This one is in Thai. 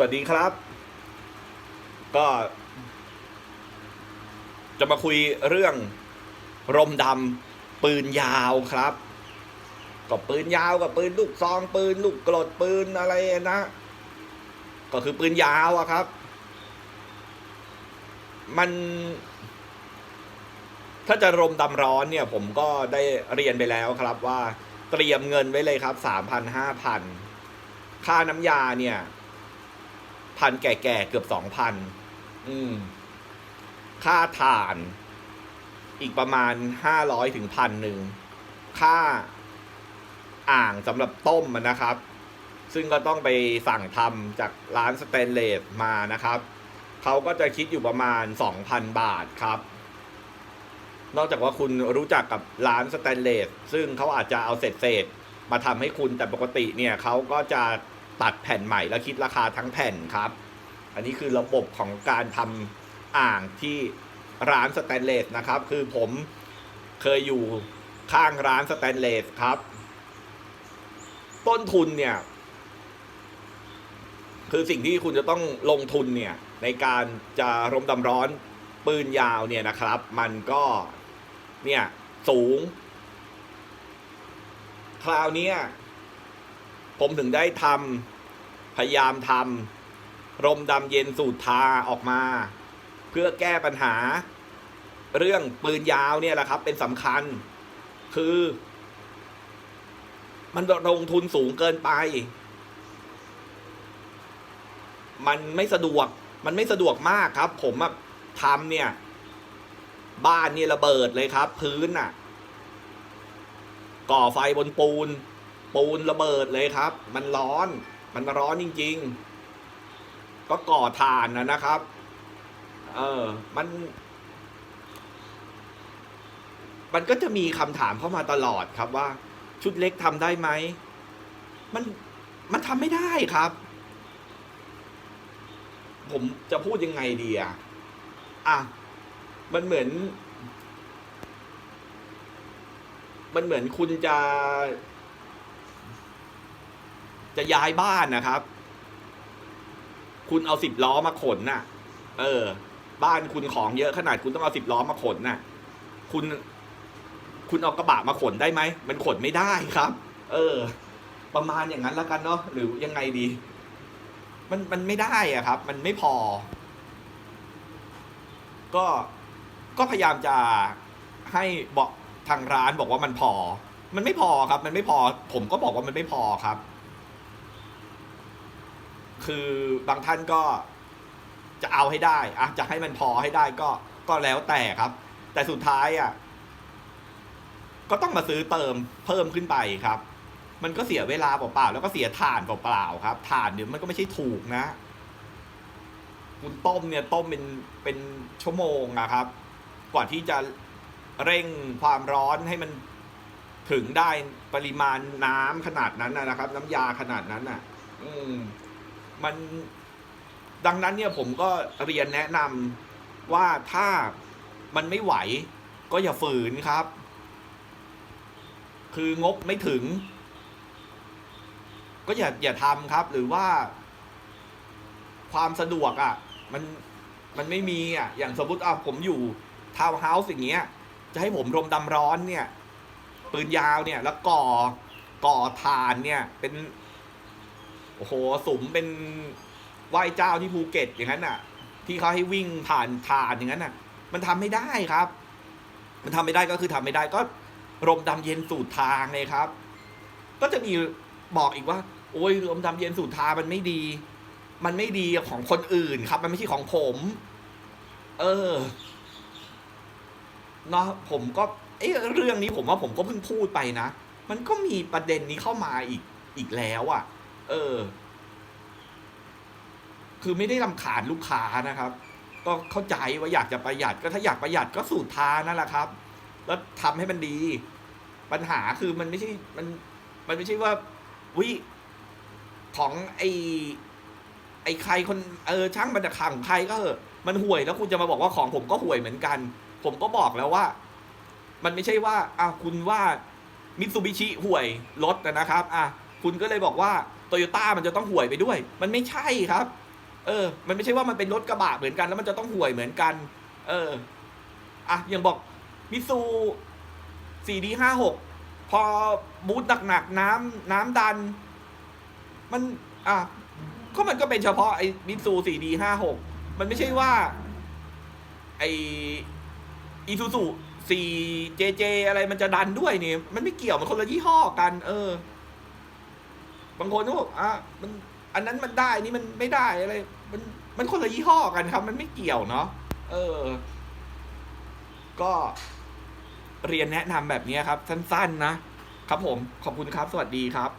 สวัสดีครับ ก็ จะมาคุยเรื่องรมดำปืนยาวครับ ก็ปืนยาวกับปืนลูกซองปืนลูกกรดปืนอะไรนะ ก็คือปืนยาวอะครับ มัน ถ้าจะรมดำร้อนเนี่ย ผมก็ได้เรียนไปแล้วครับว่า เตรียมเงินไว้เลยครับสามพันห้าพันค่าน้ำยาเนี่ย พันแก่ๆเกือบสองพันอืม ค่าถ่าน อีกประมาณห้าร้อยถึงพันหนึ่ง ค่าอ่างสำหรับต้มมันนะครับ ซึ่งก็ต้องไปสั่งทำจากร้านสเตนเลสมานะครับ เขาก็จะคิดอยู่ประมาณสองพันบาทครับ นอกจากว่าคุณรู้จักกับร้านสแตนเลสซึ่งเขาอาจจะเอาเศษเศษมาทำให้คุณแต่ปกติเนี่ยเขาก็จะ ตัดแผ่นใหม่แล้วคิดราคาทั้งแผ่นครับ อันนี้คือระบบของการทำอ่างที่ร้านสแตนเลสนะครับ คือผมเคยอยู่ข้างร้านสแตนเลสครับ ต้นทุนเนี่ย คือสิ่งที่คุณจะต้องลงทุนเนี่ย ในการจะรมดำร้อนปืนยาวเนี่ยนะครับ มันก็เนี่ยสูง คราวนี้ ผมถึงได้ทำพยายามทำรมดำเย็นสูตรทาออกมา เพื่อแก้ปัญหา เรื่องปืนยาวเนี่ยแหละครับ เป็นสำคัญ คือ มันลงทุนสูงเกินไป มันไม่สะดวก มันไม่สะดวกมากครับ ผมทำเนี่ย บ้านเนี่ยระเบิดเลยครับ พื้นอะ ก่อไฟบนปูน ปูนระเบิดเลยครับ มันร้อน มันร้อนจริง ๆ ก็ก่อถ่านนะนะครับ เออ มัน มันก็จะมีคำถามเข้ามาตลอดครับว่า ชุดเล็กทำได้ไหม มัน มันทำไม่ได้ครับ ผมจะพูดยังไงดีอะอะ มันเหมือนมันเหมือนคุณจะ จะย้ายบ้านนะครับ คุณเอาสิบล้อมาขนน่ะ เออ บ้านคุณของเยอะขนาดคุณต้องเอาสิบล้อมาขนน่ะ คุณ คุณเอากระบะมาขนได้ไหมมันขนไม่ได้ครับ เออ ประมาณอย่างนั้นแล้วกันเนาะหรือยังไงดี มันมันไม่ได้อะครับ มันไม่พอ ก็ก็พยายามจะให้บอกทางร้านบอกว่ามันพอ มันไม่พอครับ มันไม่พอ ผมก็บอกว่ามันไม่พอครับ คือบางท่านก็จะเอาให้ได้อะจะให้มันพอให้ได้ก็ก็แล้วแต่ครับ แต่สุดท้ายอะก็ต้องมาซื้อเติมเพิ่มขึ้นไปครับ มันก็เสียเวลาเปล่าๆแล้วก็เสียถ่านเปล่าๆครับถ่านเดี๋ยมันก็ไม่ใช่ถูกนะ คุณต้มเนี่ยต้มเป็นเป็นชั่วโมงอะครับกว่าที่จะเร่งความร้อนให้มันถึงได้ปริมาณน้ำขนาดนั้นนะครับ น้ำยาขนาดนั้นอะ อืม มันดังนั้นเนี่ยผมก็เรียนแนะนำว่าถ้ามันไม่ไหวก็อย่าฝืนครับ คืองบไม่ถึง ก็อย่าอย่าทำครับ หรือว่า ความสะดวกอะ่ะ มันมันไม่มีอะ อย่างสมมติอะผมอยู่ทาวน์เฮาส์อย่างเงี้ย จะให้ผมรมดำร้อนเนี่ย ปืนยาวเนี่ย แล้วก่อก่อฐานเนี่ย เป็น โอ้โหสมเป็นไหว้เจ้าที่ภูเก็ตอย่างนั้นอะ ที่เขาให้วิ่งผ่านฐานอย่างนั้นอะ มันทำไม่ได้ครับ มันทำไม่ได้ก็คือทำไม่ได้ก็รมดำเย็นสูตรทางเลยครับ ก็จะมีบอกอีกว่า โอ้ยรมดำเย็นสูตรทางมันไม่ดี มันไม่ดีของคนอื่นครับ มันไม่ใช่ของผม เออเนาะผมก็ เอ้เรื่องนี้ผมว่าผมก็เพิ่งพูดไปนะ มันก็มีประเด็นนี้เข้ามาอีกอีกแล้วอะ่ะ เออ คือไม่ได้ลำคาญลูกค้านะครับ ก็เข้าใจว่าอยากจะประหยัด ก็ถ้าอยากประหยัดก็สูตรทานนั่นแหละครับ แล้วทำให้มันดี ปัญหาคือมันไม่ใช่มัน มันไม่ใช่ว่าวิของไอไอใครคนเออช่างมันจะขังใครก็เถอมันห่วยแล้วคุณจะมาบอกว่าของผมก็ห่วยเหมือนกัน ผมก็บอกแล้วว่า มันไม่ใช่ว่าอะคุณว่ามิตซูบิชิห่วยรถนะครับ อะคุณก็เลยบอกว่า โตโยต้ามันจะต้องห่วยไปด้วย มันไม่ใช่ครับ เออ มันไม่ใช่ว่ามันเป็นรถกระบะเหมือนกัน แล้วมันจะต้องห่วยเหมือนกัน เออ อะอย่างบอกมิซูสี่ดีห้าหกพอบูทหนักๆน้ำน้ำดัน มัน อะก็มันก็เป็นเฉพาะไอ้มิซูสี่ดีห้าหกมันไม่ใช่ว่าไออีซูซูสี่เจเจอะไรมันจะดันด้วยเนี่ยมันไม่เกี่ยวมันคนละยี่ห้อกัน เออ บางคนก็บอกอะมันอันนั้นมันได้นี่มันไม่ได้อะไร มันมันคนละยี่ห้อกันครับ มันไม่เกี่ยวเนาะเออ ก็เรียนแนะนำแบบนี้ครับ สั้นๆนะครับผมขอบคุณครับ สวัสดีครับ